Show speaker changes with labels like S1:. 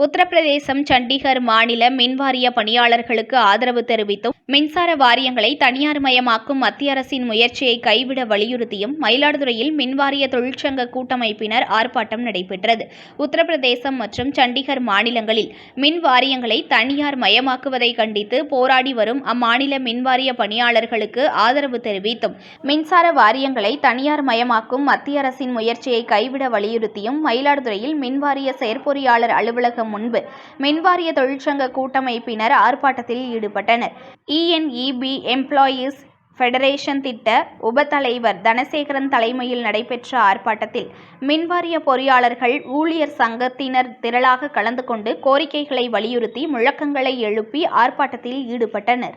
S1: உத்தரப்பிரதேசம் சண்டிகர் மாநில மின்வாரிய பணியாளர்களுக்கு ஆதரவு தெரிவித்தும் மின்சார வாரியங்களை தனியார் மயமாக்கும் மத்திய அரசின் முயற்சியை கைவிட வலியுறுத்தியும் மயிலாடுதுறையில் மின்வாரிய தொழிற்சங்க கூட்டமைப்பினர் ஆர்ப்பாட்டம் நடைபெற்றது. உத்தரப்பிரதேசம் மற்றும் சண்டிகர் மாநிலங்களில் மின் வாரியங்களை தனியார் மயமாக்குவதை கண்டித்து போராடி வரும் அம்மாநில மின்வாரிய பணியாளர்களுக்கு ஆதரவு தெரிவித்தும் மின்சார வாரியங்களை தனியார் மயமாக்கும் மத்திய அரசின் முயற்சியை கைவிட வலியுறுத்தியும் மயிலாடுதுறையில் மின்வாரிய செயற்பொறியாளர் அலுவலகம் முன்பு மின்வாரிய தொழிற்சங்க கூட்டமைப்பினர் ஆர்ப்பாட்டத்தில் ஈடுபட்டனர். இஎன்இபி எம்ப்ளாயீஸ் ஃபெடரேஷன் திட்ட உபத்தலைவர் தனசேகரன் தலைமையில் நடைபெற்ற ஆர்ப்பாட்டத்தில் மின்வாரிய பொறியாளர்கள் ஊழியர் சங்கத்தினர் திரளாக கலந்து கொண்டு கோரிக்கைகளை வலியுறுத்தி முழக்கங்களை எழுப்பி ஆர்ப்பாட்டத்தில் ஈடுபட்டனர்.